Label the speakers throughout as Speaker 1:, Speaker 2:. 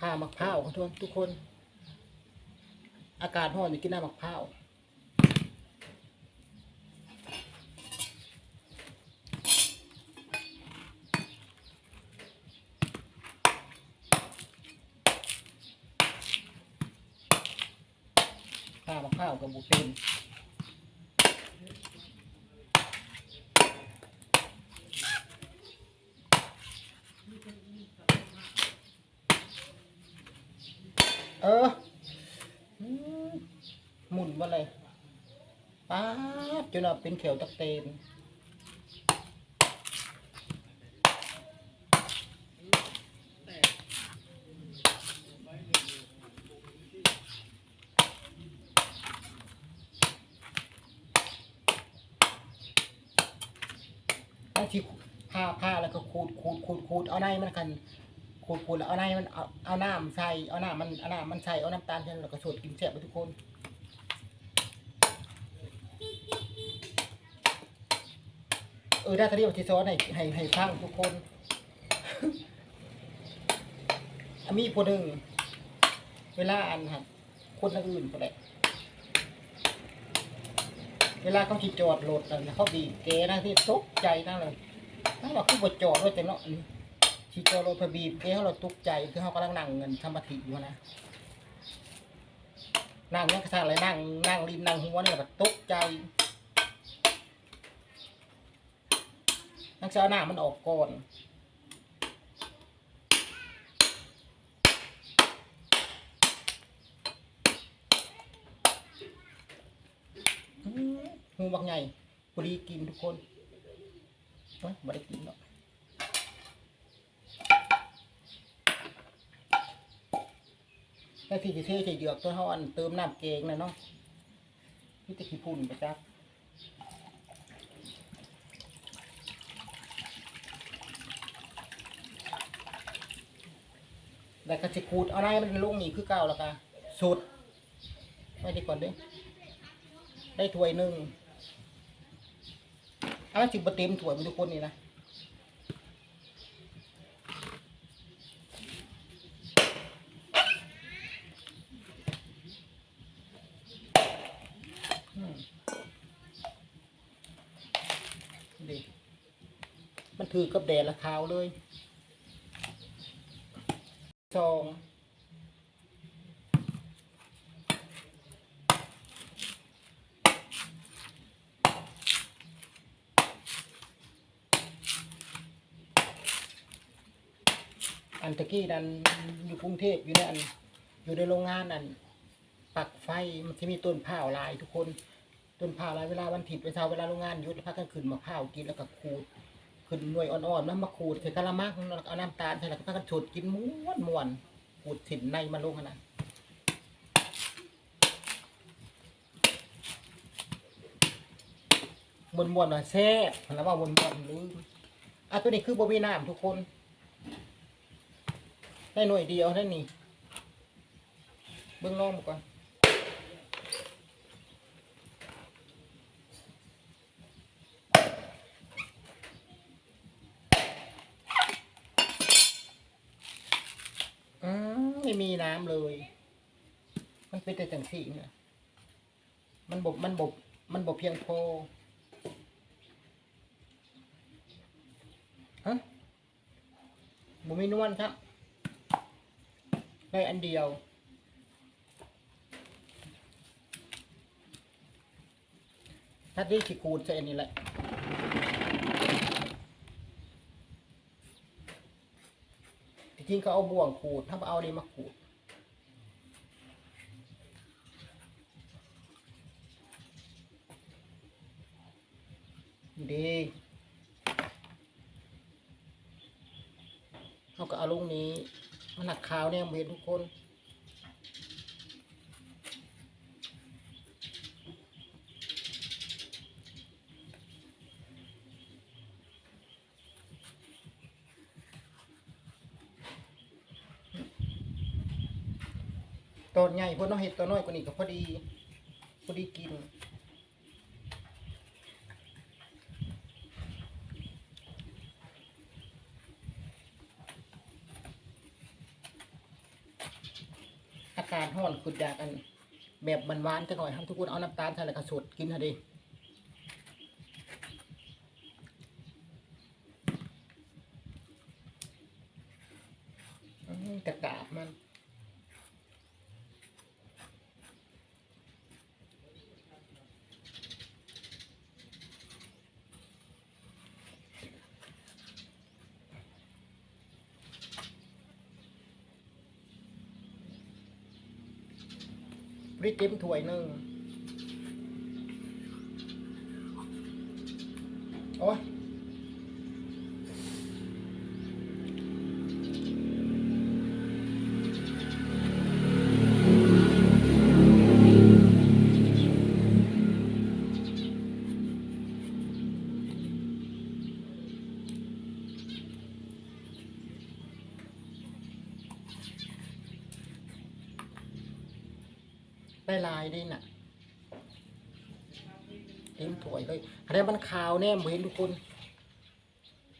Speaker 1: ผ้ามะพร้าวขอโทษทุกคน อากาศร้อนอย่ากินน้ำมะพร้าวผ้ามะพร้าวกับบุเป็นเอออืมหมุนว่าอะไรป้าด จนเอาเป็นเขียวตะเตนบางทีผ้าผ้าแล้วก็ขูดขูดขูดขูดเอาในมันกันขูดขูดแล้วเอาในมันเอาเอาน้ำใส่เอาน้ำมันเอาน้ำมันใส่เอาน้ำตาลใส่แล้วก็สดกินแซ่บไปทุกคน เออได้ทะเลที่ซ้อนให้ให้ให้ฟังทุกคนมีผู้หนึ่งเวลาอันหันคนอื่นก็ได้เวลาเขาขี่จอดรถนั่นเขาบีบเกนะที่ตกใจนั่นเลยถ้าเราขึ้นบนจอดรถแต่เนาะขี่จอดรถพอบีบเกเขาเราตกใจคือเขากำลังนั่งเงินธรรมธิอยู่นะนั่งเนี่ยกระซ่าอะไรนั่งนั่งริมนั่งหัวนี่แบบตกใจ นักเช้าหน้ามันออกก่อนหูบักใหญ่พอดีกินทุกคนไม่ได้กินหรอกแต่ที่จะเทใส่เหยือกตัวเขาอันเติมน้ำเกงนะเนาะนี่จะขี้พุ่นไปจัก แต่กระสิขูดเอาไรมันลงนี่คือเก่าแล้วค่ะสุดไม่ดีก่อนเด้ได้ถ้วยหนึ่งเอาจิบเต็มถ้วยมันทุกคนนี่นะอืมดีมันถือกับแดดละขาวเลย สองอันตะกี้นั่นอยู่กรุงเทพอยู่ในอันอยู่ในโรงงานนั่นปักไฟมันจะมีต้นผ้าลายทุกคน ต้นผ้าลายเวลาวันถิดเวลาเวลาโรงงานหยุดพักกลางคืนมาผ้ากินแล้วก็ขูด ขึ้นหน่วยอ่อนๆแล้วมาขูดใส่กะละมังเอาน้ำตาลใส่แล้วก็พากันฉดกินม้วนม้วนๆขูดถิ่นในมาลงขนาดมวนมวนๆหน่อยแซ่บแล้วว่ามวนมวนลืมอะตัวนี้คือบ่มีน้ำทุกคน ได้หน่วยเดียวได้นี่เบิ่งล่องก่อน อื มไม่มีน้ำเลย มันเป็นแต่จังสีเนี่ยมันบบมันบบมันบบเพียงพอฮะบุมีนวลครับได้อันเดียวถ้าที่ขีคูดใส่อันนี้แหละ จริงเขาเอาบ่วงขูด ถ้าเอาดีมาขูด ดีเขาก็เอาลูกนี้ มันหนักขาวเนี่ยเห็นทุกคน ตอนใหญ่พวกน้องเห็ดตัวน้อยกว่านี้ก็พอดี พอดีกิน อากาศร้อนคืออยากัน แบบหวานๆจังหน่อยครับทุกคนเอาน้ำตาลใส่แล้วก็สดกินเท่าดีกระกาบมัน พ ริกเต็มถ้วยหนึ่งโอ้ย ได้ลายด้วยน่ะเต็มถ้วยเลยอะไรมันขาวแน่ผมเห็นทุกคน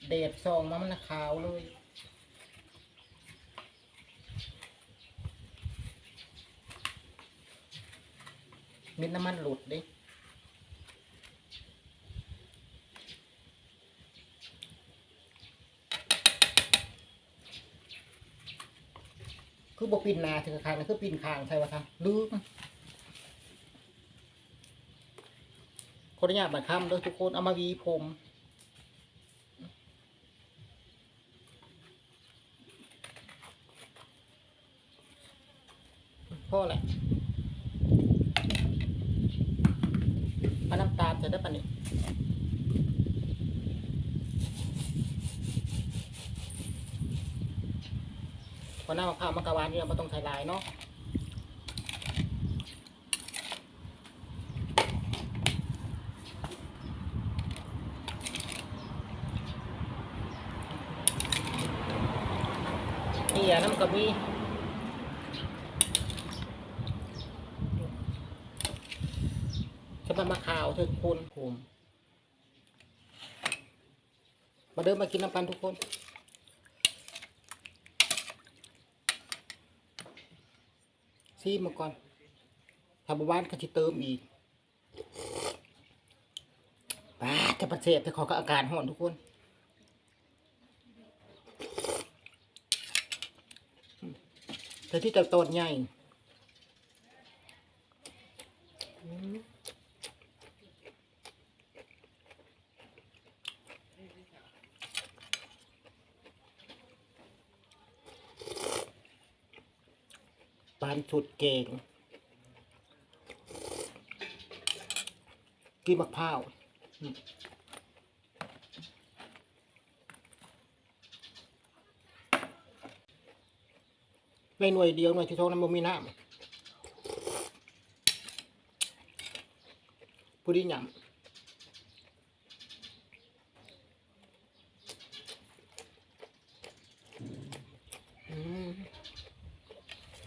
Speaker 1: เดดซองมามันขาวเลยม็ดน้ำมันหลุดดิคือบปินนาถึงคางนะคือปินคางใช่ปะคะลืม ออนุญาตบัตรคำด้อทุกคนเอามาวีผมพ่อแหละเอาน้ำตาลจะได้ปะเนี่ยพอหน้ามะพร้าวมะกะวานนี่เราไม่ต้องใช้ลายเนาะนี่ อะน้ำกะมีจะมามาข่าวเธอทุกคนผมมาเดินมากินน้ำกันทุกคนซีมาก่อนทำบ้านก็จะเติมอีกป้าจะประเสริฐแต่ขอก็อาการห่อนทุกคน แต่ที่จะต้นใหญ่ปานสุดเก่งกินมะพร้าว อืมในหน่วยเดียวหน่วยที่สองนั้นมันมีน้ำผู้ดีหยำ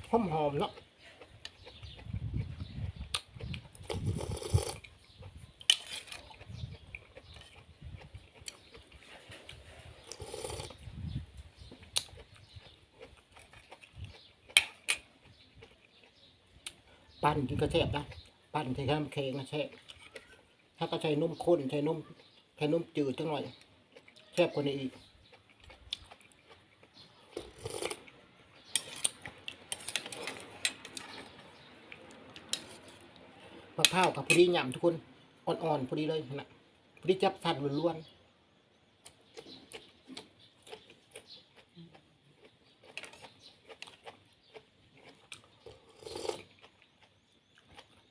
Speaker 1: หอมหอมๆเนาะ ปั้นกินกระแทบนะปั้นใช้น้ำเค็งนะแช่บถ้าก็ใช้นุ่มข้นใช้นุ่มใช้นุ่มจืดจังหน่อยแซ่บกว่านี้อีกมะพร้าวกับพอดีหยำทุกคนอ่อนๆพอดีเลยนะพอดีจับสันล้วนๆ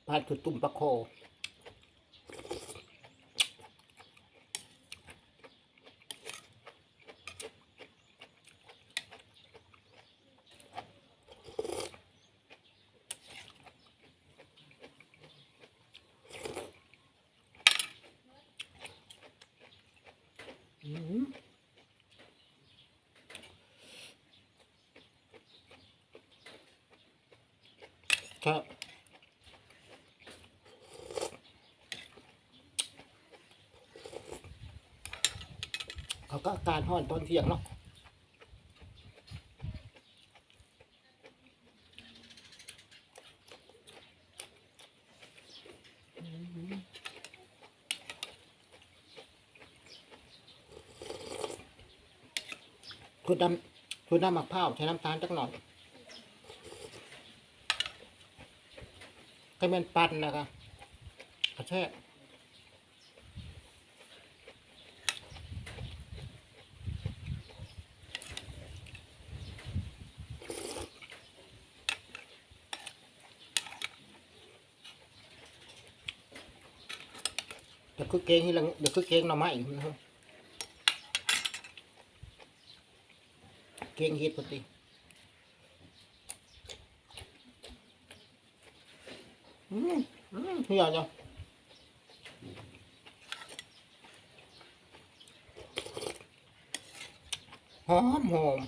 Speaker 1: ปลาจุดตุ่มปลาโคอืมครับ เขาก็การห่อนตอนเที่ยงเนาะคือดำคือดำหมักผ้าใช้น้ำตาลจักหน่อยก็เป็นปั้นนะคะกระแทก เดี๋ยวคือเกงที่ลังเดี๋ยวคือเกงหน่อไม้เก่งเฮ็ดปกติอืมอืมเฮียจ้ะหอมหอม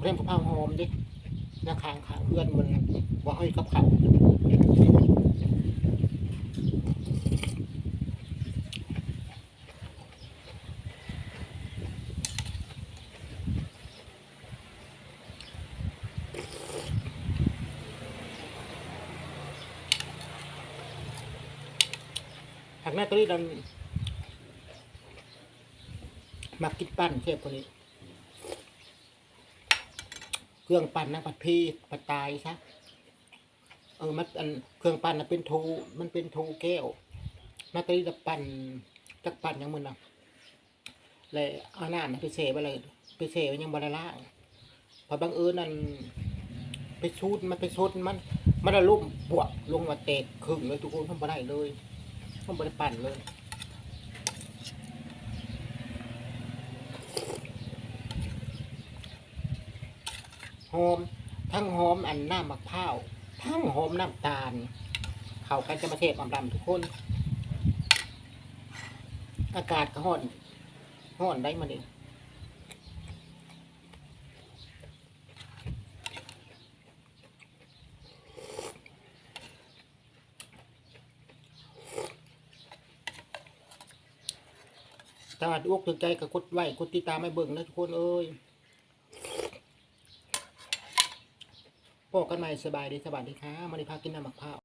Speaker 1: เรียมกะเพราวหอมดิหน้าคางขาเพื่อนมันว่ให้กับเขาว หักหน้าตัวนี้ดันมากินปั้นเทพคนนี้ เครื่องปั้นนะผัดพีผัดตายซะ เออมันอันเครื่องปั้นนะเป็นทูมันเป็นทูแก้วหน้าตัวนี้จะปั้นจักปั้นอยังมึนนะเลยเอาหน้านะไปเสไปเลยไปเสไว้ยังบาล่างพอบังเอิญนั่นไปชูดมันไปชดมัน มันระลุ่มบวกลงมาเตะครึ่งเลยทุกคนทำไม่ได้เลยทำไม่ได้ปั่นเลยหอมทั้งหอมอันหน้ำมะพร้าว ทั้งหอมน้ำตาล เข้ากันจะมาเทศอำลำทุกคน อากาศก็ห้อนห้อนได้มาเองถ้าอกถึงใจก็กดไว้กดติดตามไม่เบิ่งนะทุกคนเอ้ย พบกันใหม่สบายดีสวัสดีครับมาริพากินน้ำมะพร้าว